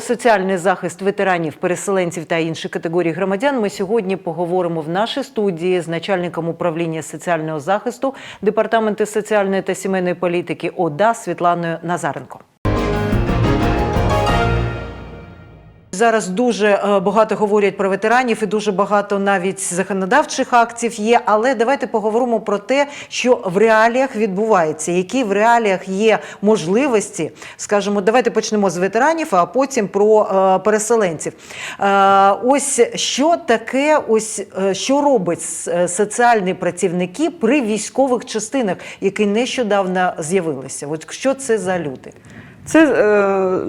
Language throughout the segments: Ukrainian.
Соціальний захист ветеранів, переселенців та інших категорій громадян ми сьогодні поговоримо в нашій студії з начальником управління соціального захисту департаменту соціальної та сімейної політики ОДА Світланою Назаренко. Зараз дуже е, багато говорять про ветеранів і дуже багато навіть законодавчих актів є. Але давайте поговоримо про те, що в реаліях відбувається, які в реаліях є можливості. Скажімо, давайте почнемо з ветеранів, а потім про е, переселенців. Е, ось що таке, ось е, що робить е, соціальні працівники при військових частинах, які нещодавно з'явилися. От що це за люди? Це е,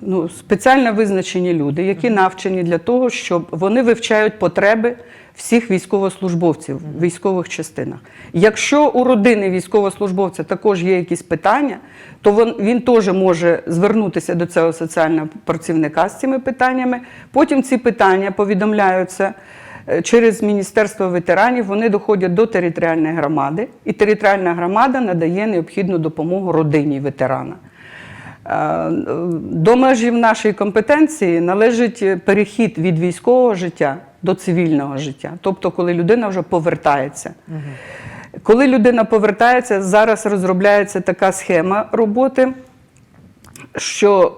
ну, спеціально визначені люди, які навчені для того, щоб вони вивчають потреби всіх військовослужбовців в військових частинах. Якщо у родини військовослужбовця також є якісь питання, то він, він теж може звернутися до цього соціального працівника з цими питаннями. Потім ці питання повідомляються. е, Через Міністерство ветеранів вони доходять до територіальної громади, і територіальна громада надає необхідну допомогу родині ветерана. Е, До межів нашої компетенції належить перехід від військового життя до цивільного життя, тобто коли людина вже повертається. Коли людина повертається, зараз розробляється така схема роботи, що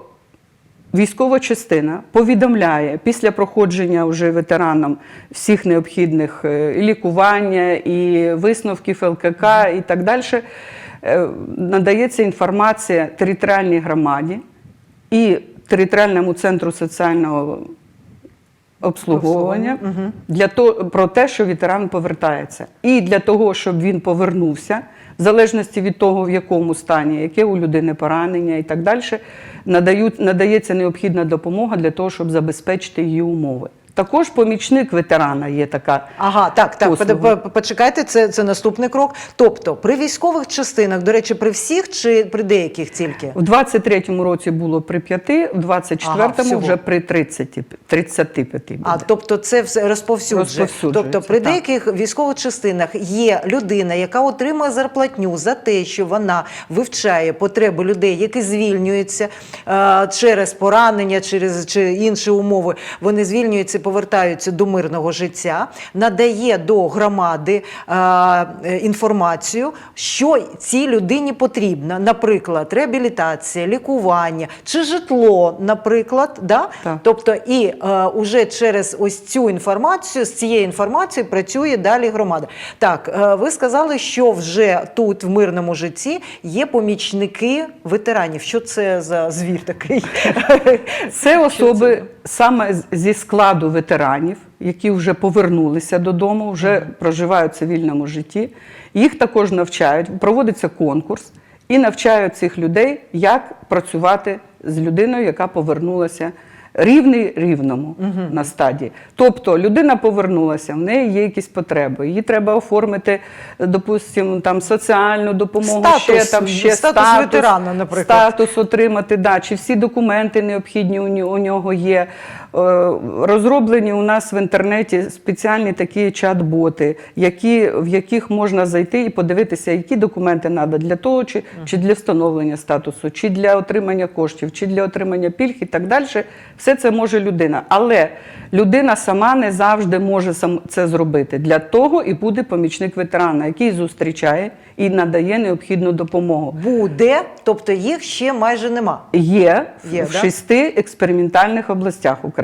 військова частина повідомляє після проходження вже ветеранам всіх необхідних е, і лікування, і висновків ЛКК і так далі. Е, Надається інформація територіальній громаді і територіальному центру соціального обслуговування для того, про те, що ветеран повертається. І для того, щоб він повернувся, в залежності від того, в якому стані, яке у людини поранення і так далі, надають, надається необхідна допомога для того, щоб забезпечити її умови. Також помічник ветерана є така. Ага, так, так, послуга. почекайте, це, це наступний крок. Тобто, при військових частинах, до речі, при всіх чи при деяких тільки? В 23-му році було при 5, в 24-му Ага, вже при 30, 35 буде. А тобто це все розповсюджує. Тобто, при так. деяких військових частинах є людина, яка отримує зарплатню за те, що вона вивчає потреби людей, які звільнюються е, через поранення, через чи інші умови. Вони звільнюються, повертаються до мирного життя, надає до громади е, інформацію, що цій людині потрібно. Наприклад, реабілітація, лікування чи житло, наприклад, да? Так. Тобто, і е, уже через ось цю інформацію, з цією інформацією працює далі громада. Так, е, ви сказали, що вже тут, в мирному житті, є помічники ветеранів. Що це за звір такий? Це особи саме зі складу ветеранів, які вже повернулися додому, вже проживають в цивільному житті. Їх також навчають, проводиться конкурс і навчають цих людей, як працювати з людиною, яка повернулася. Рівний рівному на стадії. Тобто людина повернулася, в неї є якісь потреби. Їй треба оформити, допустимо, там соціальну допомогу, Статус, ще там ще статус ветерана, наприклад. статус отримати, да, чи всі документи необхідні у нього є. Е, Розроблені у нас в інтернеті спеціальні такі чат-боти, які, в яких можна зайти і подивитися, які документи треба для того, чи, чи для встановлення статусу, чи для отримання коштів, чи для отримання пільг і так далі. Все це може людина. Але людина сама не завжди може сам це зробити. Для того і буде помічник ветерана, який зустрічає і надає необхідну допомогу. Буде, тобто їх ще майже нема. Є, Є, в да? шести експериментальних областях України.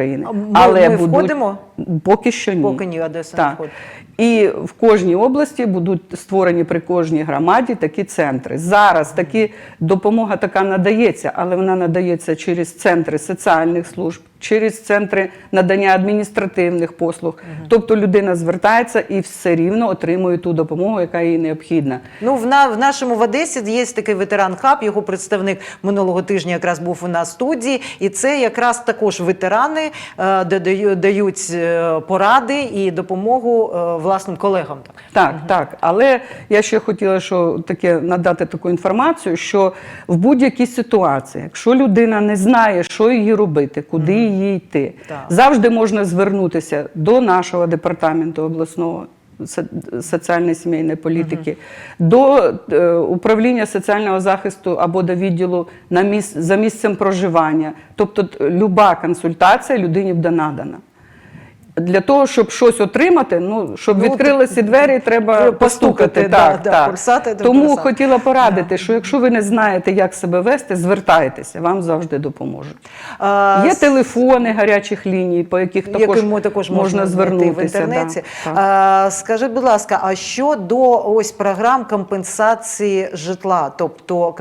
А ми- ми входимо? Поки що ні. Поки ні, Одеса не входить. І в кожній області будуть створені при кожній громаді такі центри. Зараз такі допомога така надається, але вона надається через центри соціальних служб, через центри надання адміністративних послуг. Тобто людина звертається і все рівно отримує ту допомогу, яка їй необхідна. Ну, в, на, в нашому в Одесі є такий ветеран хаб. Його представник минулого тижня якраз був у нас в студії, і це якраз також ветерани, е, де дають е, поради і допомогу е, власним колегам. Так. Так, так. Але я ще хотіла що таке надати таку інформацію, що в будь-якій ситуації, якщо людина не знає, що їй робити, куди їй йти, Так. завжди можна звернутися до нашого департаменту обласного со- соціальної сімейної політики, до е, управління соціального захисту або до відділу на міс... за місцем проживання. Тобто люба консультація людині буде надана. Для того, щоб щось отримати, ну щоб Ну, відкрилися двері, треба постукати. постукати, так, да, да, так. пульсати Тому пульсати. хотіла порадити, що якщо ви не знаєте, як себе вести, звертайтеся, вам завжди допоможуть. А, Є телефони гарячих ліній, по яких також, також можна, можна звернутися. в інтернеті. Да. А, скажіть, будь ласка, а що до ось програм компенсації житла? Тобто,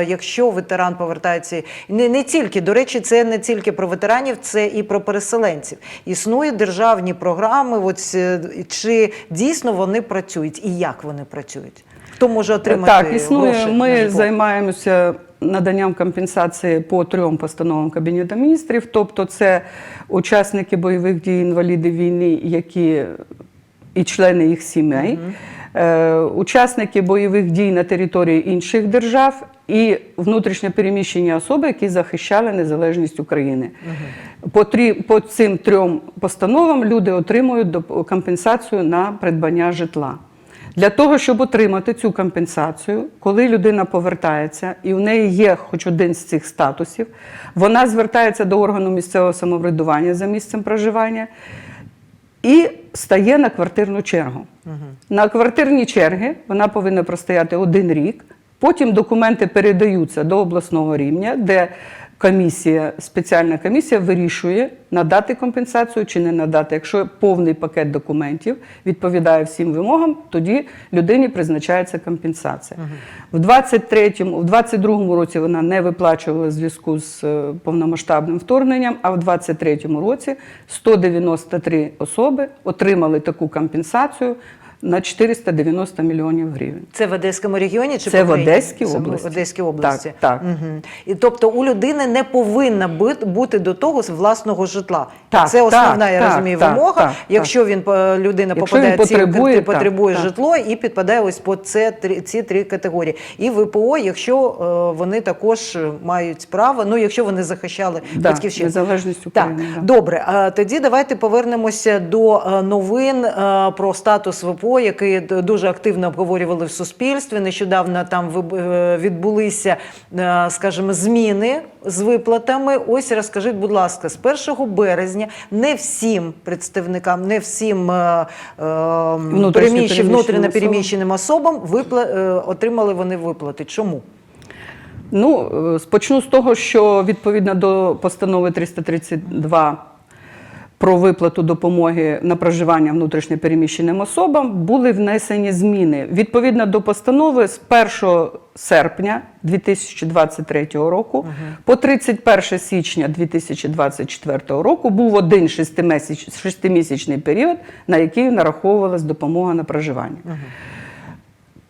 е, якщо ветеран повертається, не, не тільки, до речі, це не тільки про ветеранів, це і про переселенців. Існують державні програми, от, е, чи дійсно вони працюють і як вони працюють? Хто може отримати Так, існує. гроші Ми займаємося наданням компенсації по трьом постановам Кабінету міністрів. Тобто, це учасники бойових дій, інваліди війни, які і члени їх сімей, е, учасники бойових дій на території інших держав і внутрішньо переміщені особи, які захищали незалежність України. По, трі, по цим трьом постановам люди отримують компенсацію на придбання житла. Для того, щоб отримати цю компенсацію, коли людина повертається і в неї є хоч один з цих статусів, вона звертається до органу місцевого самоврядування за місцем проживання і стає на квартирну чергу. На квартирні черги вона повинна простояти один рік. Потім документи передаються до обласного рівня, де комісія, спеціальна комісія вирішує надати компенсацію чи не надати. Якщо повний пакет документів відповідає всім вимогам, тоді людині призначається компенсація. В 23-му, в 22-му році вона не виплачувала в зв'язку з е, повномасштабним вторгненням, а в 23-му році 193 особи отримали таку компенсацію на 490 мільйонів гривень. Це в Одеському регіоні чи Це в? Одеській Це в області. Одеській області. Так, так. Угу. І тобто у людини не повинна бути, до того власного житла. Так, це основна, так, я так, розумію, так, вимога. так, якщо він е, людина Якщо попадає він ці, потребує, ти так, потребує так. житло і підпадає ось по це три- ці три категорії. І ВПО, якщо е, вони також мають право, ну якщо вони захищали Да, батьківщину. незалежність Так, України. да. добре. А тоді давайте повернемося до е, новин про статус ВПО, який дуже активно обговорювали в суспільстві. Нещодавно там е, відбулися, е, скажімо, зміни з виплатами. Ось розкажіть, будь ласка, з 1 березня не всім представникам, не всім е, е, переміщеним внутрішньо переміщеним особам випла, е, отримали вони виплати. Чому? Ну, спочну з того, що відповідно до постанови 332 про виплату допомоги на проживання внутрішньопереміщеним особам були внесені зміни. Відповідно до постанови з 1 серпня 2023 року по 31 січня 2024 року був один шестимісячний період, на який нараховувалась допомога на проживання.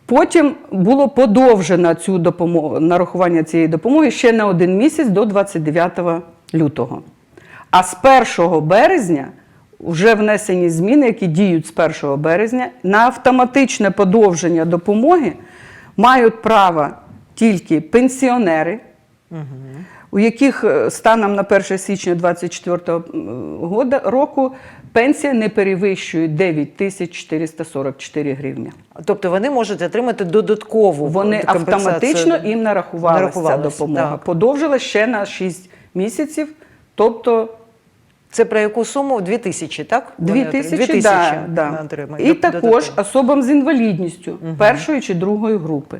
Потім було подовжено цю допомогу, нарахування цієї допомоги ще на один місяць до 29 лютого. А з 1 березня вже внесені зміни, які діють з 1 березня, на автоматичне подовження допомоги мають право тільки пенсіонери, у яких е, станом на 1 січня 2024 года- року пенсія не перевищує 9 тисяч 444 гривні. Тобто вони можуть отримати додаткову Вони автоматично їм нарахувалася допомога. так. Подовжила ще на 6 місяців, тобто Це про яку суму? Дві тисячі, так? 2 тисячі. да, да. І також особам з інвалідністю першої чи другої групи,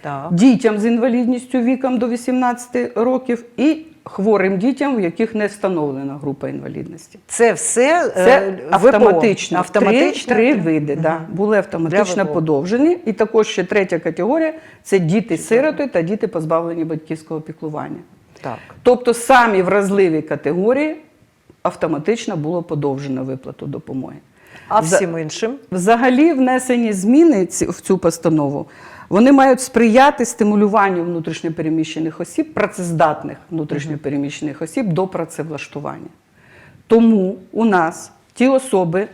Так. дітям з інвалідністю віком до 18 років і хворим дітям, у яких не встановлена група інвалідності. Це все Це е, ВПО. автоматично. автоматично. Три, три види да, були автоматично подовжені. І також ще третя категорія це діти-сироти та діти, позбавлені батьківського піклування. Так. Тобто самі вразливі категорії автоматично було подовжено виплату допомоги. А всім іншим? Взагалі внесені зміни в цю постанову. Вони мають сприяти стимулюванню внутрішньопереміщених осіб, працездатних внутрішньопереміщених осіб до працевлаштування. Тому у нас ті особи,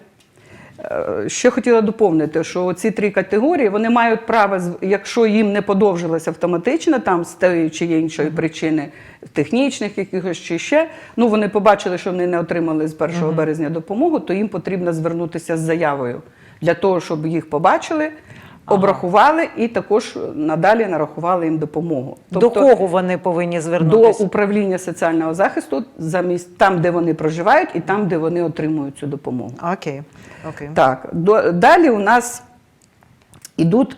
ще хотіла доповнити, що ці три категорії вони мають право, якщо їм не подовжилося автоматично, там з тієї чи іншої причини, технічних якихось чи ще, ну вони побачили, що вони не отримали з 1 березня допомогу, то їм потрібно звернутися з заявою для того, щоб їх побачили, обрахували і також надалі нарахували їм допомогу. До кого вони повинні До управління соціального захисту замість там, де вони проживають, і там, де вони отримують цю допомогу. Окей. Окей. Так, до, далі у нас ідуть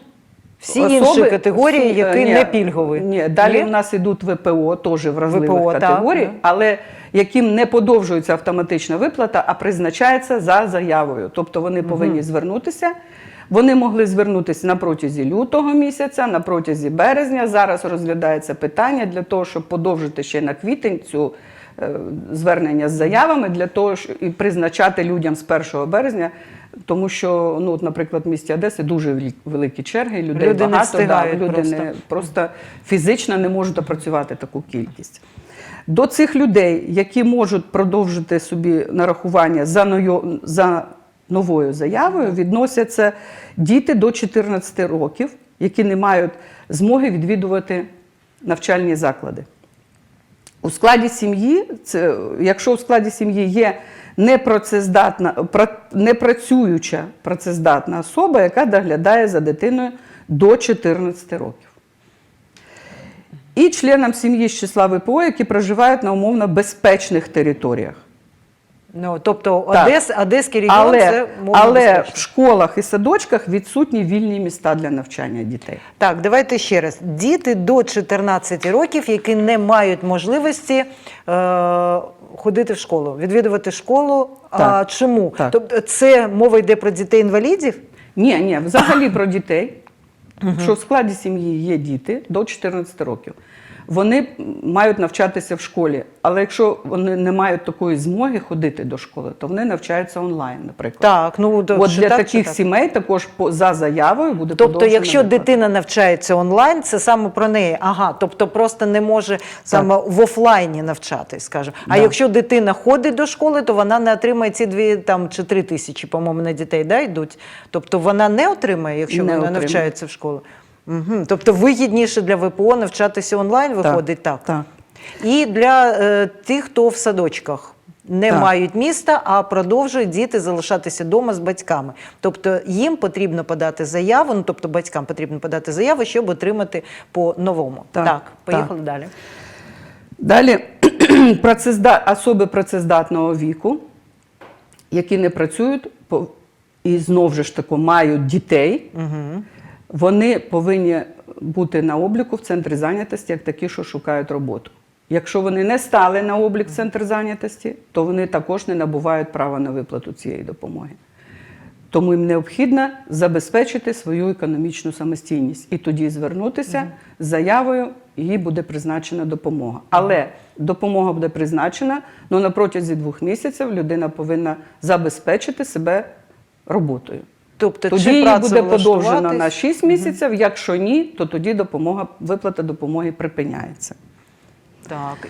Всі інші категорії, які ні, не пільгові. Ні, далі Ні? у нас ідуть ВПО, теж вразливих ВПО, категорій, так. але яким не подовжується автоматична виплата, а призначається за заявою. Тобто вони повинні звернутися. Вони могли звернутися на протязі лютого місяця, на протязі березня. Зараз розглядається питання для того, щоб подовжити ще на квітень цю е, звернення з заявами, для того, щоб і призначати людям з 1 березня. Тому що, ну, от, наприклад, в місті Одеси дуже великі черги, людей Люди не багато, встигають люди просто. не просто фізично не можуть опрацювати таку кількість. До цих людей, які можуть продовжити собі нарахування за, новою заявою, відносяться діти до 14 років, які не мають змоги відвідувати навчальні заклади. У складі сім'ї, якщо у складі сім'ї є непрацездатна, пра- непрацююча працездатна особа, яка доглядає за дитиною до 14 років. І членам сім'ї з числа ВПО, які проживають на умовно безпечних територіях. Ну, тобто Одес, Одеський регіон Але, це мовно але безпечно. в школах і садочках відсутні вільні міста для навчання дітей. Так, давайте ще раз. Діти до 14 років, які не мають можливості е, ходити в школу, відвідувати школу. А чому? Так. Тобто це мова йде про дітей-інвалідів? Ні, ні, взагалі про дітей. Якщо в складі сім'ї є діти до 14 років, вони мають навчатися в школі. Але якщо вони не мають такої змоги ходити до школи, то вони навчаються онлайн, наприклад. Так, ну до- От для так, таких так? сімей також по, за заявою буде Тобто, якщо дитина навчається онлайн, це саме про неї. Ага, тобто просто не може саме в офлайні навчатись, скажімо. А Да. якщо дитина ходить до школи, то вона не отримає ці дві там чи три тисячі, по-моєму, на дітей да, йдуть. Тобто вона не отримає, якщо Не вона отримає. навчається в школі. Угу. Тобто вигідніше для ВПО навчатися онлайн, виходить так. так. І для е, тих, хто в садочках. Не Так. мають міста, а продовжують діти залишатися вдома з батьками. Тобто їм потрібно подати заяву, ну тобто батькам потрібно подати заяву, щоб отримати по новому. Так, Так, поїхали далі. Далі працезда... особи працездатного віку, які не працюють і знову ж таки мають дітей, вони повинні бути на обліку в центрі зайнятості, як такі, що шукають роботу. Якщо вони не стали на облік центр зайнятості, то вони також не набувають права на виплату цієї допомоги. Тому їм необхідно забезпечити свою економічну самостійність і тоді звернутися з заявою, їй буде призначена допомога. Але допомога буде призначена, але на протязі двох місяців людина повинна забезпечити себе роботою. Тобто, Тоді чи їй буде подовжено на 6 місяців. Якщо ні, то тоді допомога, виплата допомоги припиняється. Так.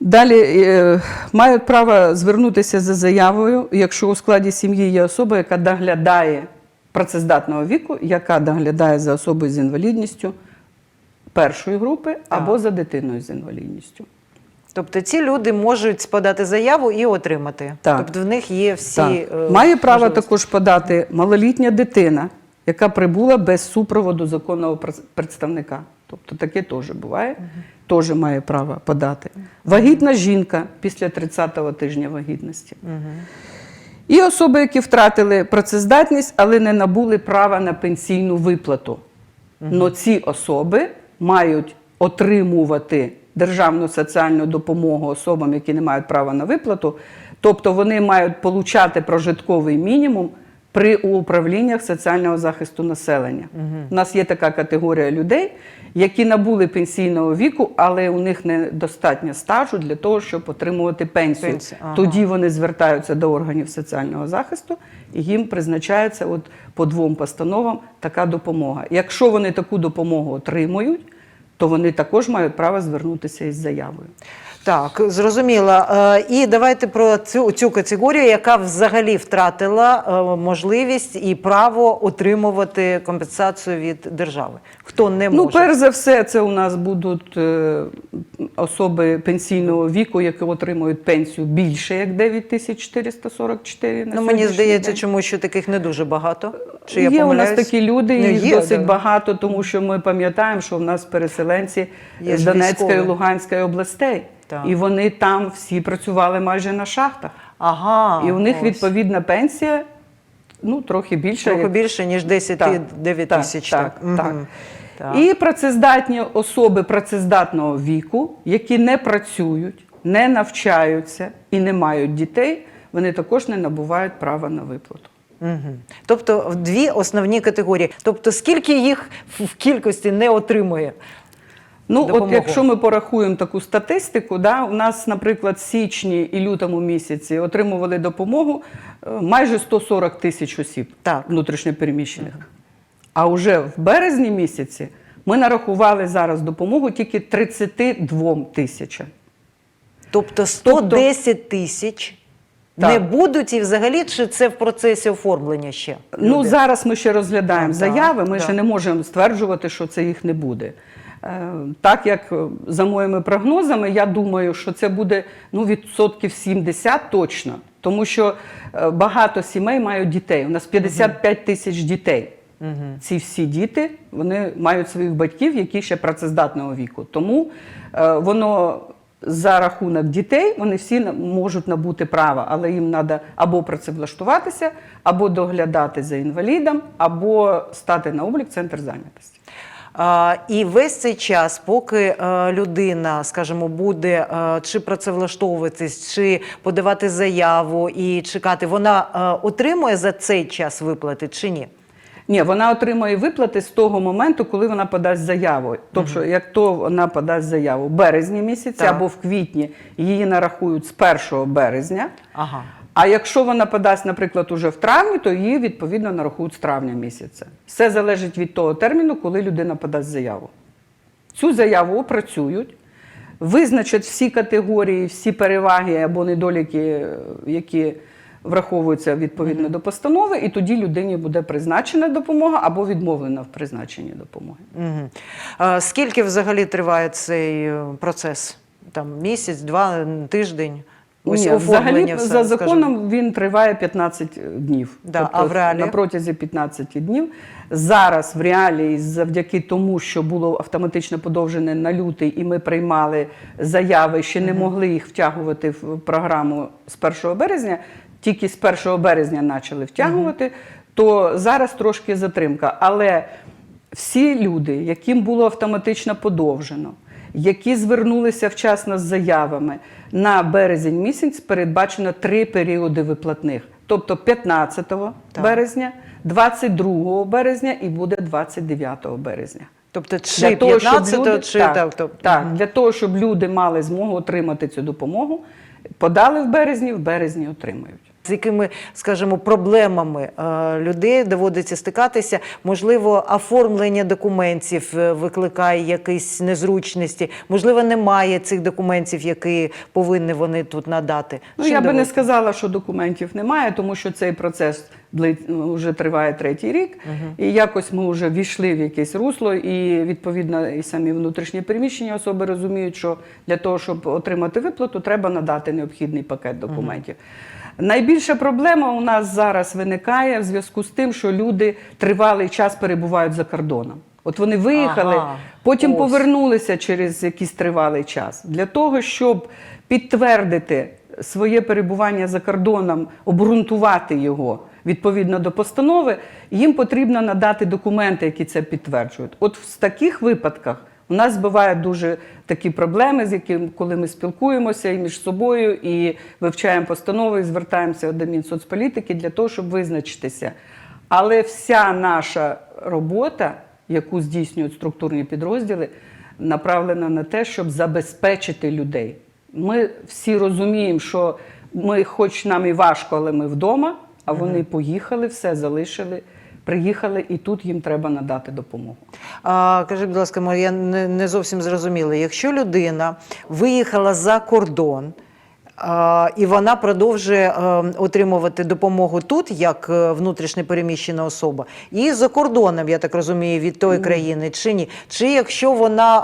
Далі е, мають право звернутися за заявою, якщо у складі сім'ї є особа, яка доглядає працездатного віку, яка доглядає за особою з інвалідністю першої групи або за дитиною з інвалідністю. Тобто ці люди можуть подати заяву і отримати. Так. Тобто в них є всі. Так. е, Має право також подати малолітня дитина, яка прибула без супроводу законного представника. Тобто таке теж буває, теж має право подати. Вагітна жінка після 30-го тижня вагітності. І особи, які втратили працездатність, але не набули права на пенсійну виплату. Но ці особи мають отримувати державну соціальну допомогу особам, які не мають права на виплату. Тобто вони мають получати прожитковий мінімум при управліннях соціального захисту населення. У нас є така категорія людей, які набули пенсійного віку, але у них недостатньо стажу для того, щоб отримувати пенсію. Пенсію, ага. Тоді вони звертаються до органів соціального захисту і їм призначається от по двом постановам така допомога. Якщо вони таку допомогу отримують, то вони також мають право звернутися із заявою. Так, зрозуміло. Е, І давайте про цю, цю категорію, яка взагалі втратила е, можливість і право отримувати компенсацію від держави. Хто не може. Ну, перш за все, це у нас будуть е, особи пенсійного віку, які отримують пенсію більше як 9444 на Ну, мені здається, день. чому що таких не дуже багато. Чи я є у нас такі люди, Ну, їх є, досить да. багато, тому що ми пам'ятаємо, що в нас переселенці Є з Донецької і. Луганської областей. Так. І вони там всі працювали майже на шахтах. Ага, і у них ось. відповідна пенсія ну, трохи більше. трохи як- більше, ніж 10 Так, 9 так, тисяч. так, Мгм. так. Так. І працездатні особи працездатного віку, які не працюють, не навчаються і не мають дітей, вони також не набувають права на виплату. Мгм. Тобто дві основні категорії. Тобто, скільки їх в кількості не отримує? Ну, Допомогу. от якщо ми порахуємо таку статистику, да, у нас, наприклад, в січні і лютому місяці отримували допомогу е, майже 140 тисяч осіб Так. внутрішньопереміщених. А вже в березні місяці ми нарахували зараз допомогу тільки 32 тисячам. Тобто 110 тисяч Так. не будуть і взагалі, чи це в процесі оформлення ще? Ну, люди? зараз ми ще розглядаємо Так, заяви, ми так. ще не можемо стверджувати, що це їх не буде. Е, Так як е, за моїми прогнозами, я думаю, що це буде ну, відсотків 70 точно, тому що е, багато сімей мають дітей. У нас 55 тисяч дітей. Ці всі діти вони мають своїх батьків, які ще працездатного віку. Тому е, воно за рахунок дітей вони всі можуть набути права, але їм треба або працевлаштуватися, або доглядати за інвалідом, або стати на облік центр зайнятості. І весь цей час, поки е, людина, скажімо, буде е, чи працевлаштовуватись, чи подавати заяву і чекати, вона е, отримує за цей час виплати чи ні? Ні, вона отримує виплати з того моменту, коли вона подасть заяву. Тобто, як то вона подасть заяву в березні місяці Так. або в квітні, її нарахують з 1 березня. Ага. А якщо вона подасть, наприклад, уже в травні, то її відповідно нарахують з травня місяця. Все залежить від того терміну, коли людина подасть заяву. Цю заяву опрацюють, визначать всі категорії, всі переваги або недоліки, е, які враховуються відповідно до постанови, і тоді людині буде призначена допомога або відмовлена в призначенні допомоги. Угу. А, скільки взагалі триває цей е, процес? Там місяць, два, тиждень? Ось Ні, взагалі, все, за скажімо. законом він триває 15 днів. Тобто а в реаліях? на протязі 15 днів. Зараз в реалії, завдяки тому, що було автоматично подовжене на лютий, і ми приймали заяви, ще не могли їх втягувати в програму з 1 березня, тільки з 1 березня почали втягувати, то зараз трошки затримка. Але всі люди, яким було автоматично подовжено, які звернулися вчасно з заявами на березень місяць, передбачено три періоди виплатних. Тобто 15 Так. березня, 22 березня і буде 29 березня. Тобто чи 15 чи так, так, тобто, так, для того, щоб люди мали змогу отримати цю допомогу, подали в березні, в березні отримають. З якими, скажімо, проблемами е, людей доводиться стикатися. Можливо, оформлення документів е, викликає якісь незручності. Можливо, немає цих документів, які повинні вони тут надати. Ну, Чим я би не сказала, що документів немає, тому що цей процес вже триває третій рік, і якось ми вже війшли в якесь русло, і відповідно і самі внутрішні переміщення особи розуміють, що для того, щоб отримати виплату, треба надати необхідний пакет документів. Найбільша проблема у нас зараз виникає в зв'язку з тим, що люди тривалий час перебувають за кордоном. От вони виїхали, Ага, потім ось. повернулися через якийсь тривалий час. Для того, щоб підтвердити своє перебування за кордоном, обґрунтувати його відповідно до постанови, їм потрібно надати документи, які це підтверджують. От в таких випадках у нас бувають дуже такі проблеми, з якими, коли ми спілкуємося і між собою, і вивчаємо постанови, і звертаємося до Мінсоцполітики для того, щоб визначитися. Але вся наша робота, яку здійснюють структурні підрозділи, направлена на те, щоб забезпечити людей. Ми всі розуміємо, що ми, хоч нам і важко, але ми вдома, а вони поїхали, все залишили, приїхали, і тут їм треба надати допомогу. А, кажіть, будь ласка, я не, не зовсім зрозуміла. Якщо людина виїхала за кордон, і вона продовжує е, отримувати допомогу тут, як е, внутрішньо переміщена особа, і за кордоном, я так розумію, від тої країни, чи ні? Чи якщо вона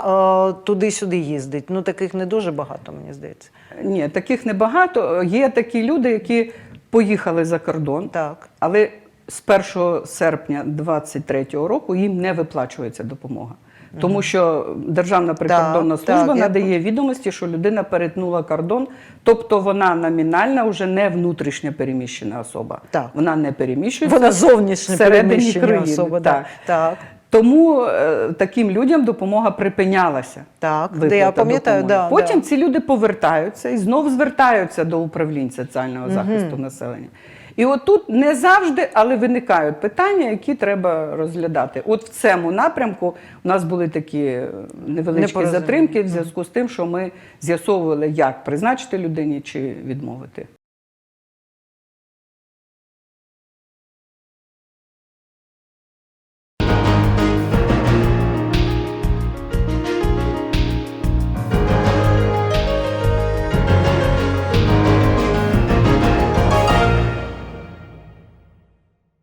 е, туди-сюди їздить? Ну таких не дуже багато, мені здається. Ні, таких небагато. Є такі люди, які поїхали за кордон, Так. але з 1 серпня 2023 року їм не виплачується допомога. Тому що Державна прикордонна Так, служба так, я надає відомості, що людина перетнула кордон, тобто вона номінальна вже не внутрішньо переміщена особа. Так. Вона не переміщується Вона всередині переміщена країни. особа. Так. Так. Так. Тому е, таким людям допомога припинялася. Так, де я пам'ятаю, да, Потім да. ці люди повертаються і знов звертаються до управлінь соціального захисту населення. І отут не завжди, але виникають питання, які треба розглядати. От в цьому напрямку у нас були такі е, невеличкі затримки в зв'язку з тим, що ми з'ясовували, як призначити людині чи відмовити.